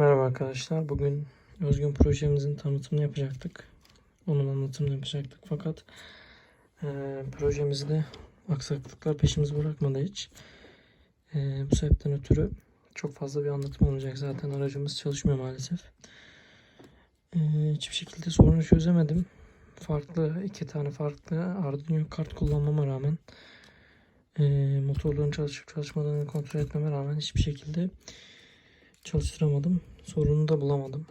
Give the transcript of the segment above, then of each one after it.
Merhaba arkadaşlar. Bugün Özgün projemizin tanıtımını yapacaktık. Onun anlatımını yapacaktık. Fakat eee projemizde aksaklıklar peşimizi bırakmadı hiç. Eee, bu sebepten ötürü çok fazla bir anlatım olmayacak. Zaten aracımız çalışmıyor maalesef. Eee, hiçbir şekilde sorunu çözemedim. Farklı iki tane farklı Arduino kart kullanmama rağmen eee motorların çalışıp çalışmadığını kontrol etmeme rağmen hiçbir şekilde çalıştıramadım. Sorunu da bulamadım.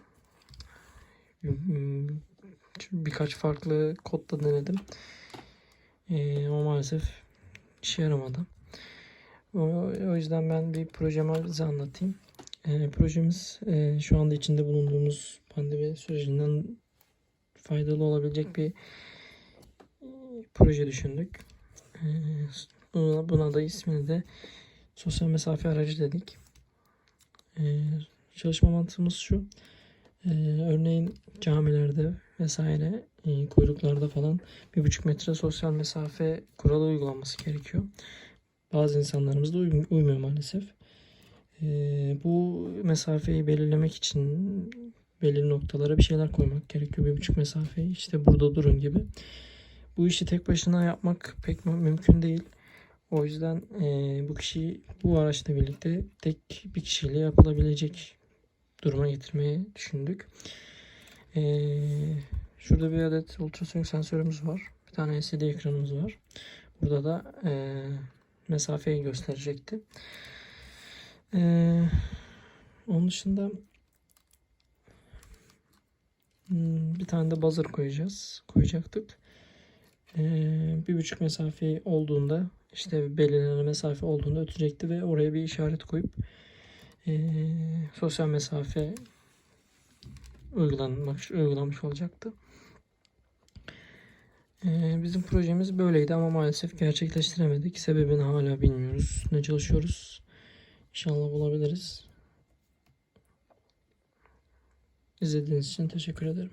Birkaç farklı kodla denedim. Ee, ama maalesef işe yaramadı. O, yüzden ben bir projemi size anlatayım. Ee, projemiz e, şu anda içinde bulunduğumuz pandemi sürecinden faydalı olabilecek bir e, proje düşündük. Ee, buna da ismini de sosyal mesafe aracı dedik. Ee, çalışma mantığımız şu. Ee, örneğin camilerde vesaire e, kuyruklarda falan bir buçuk metre sosyal mesafe kuralı uygulanması gerekiyor. Bazı insanlarımız da uym- uymuyor maalesef. Ee, bu mesafeyi belirlemek için belirli noktalara bir şeyler koymak gerekiyor. Bir buçuk mesafeyi işte burada durun gibi. Bu işi tek başına yapmak pek mü- mümkün değil. O yüzden eee, bu kişiyi bu araçla birlikte tek bir kişiyle yapılabilecek duruma getirmeyi düşündük. Eee, şurada bir adet ultrasonik sensörümüz var. Bir tane LCD ekranımız var. Burada da eee, mesafeyi gösterecekti. Eee, onun dışında hmm, bir tane de buzzer koyacağız. Koyacaktık. Eee, bir buçuk mesafe olduğunda işte belirlenen mesafe olduğunda ötecekti ve oraya bir işaret koyup eee, sosyal mesafe uygulanmış, uygulanmış olacaktı. Eee, bizim projemiz böyleydi ama maalesef gerçekleştiremedik. Sebebini hala bilmiyoruz. Ne çalışıyoruz. İnşallah bulabiliriz. İzlediğiniz için teşekkür ederim.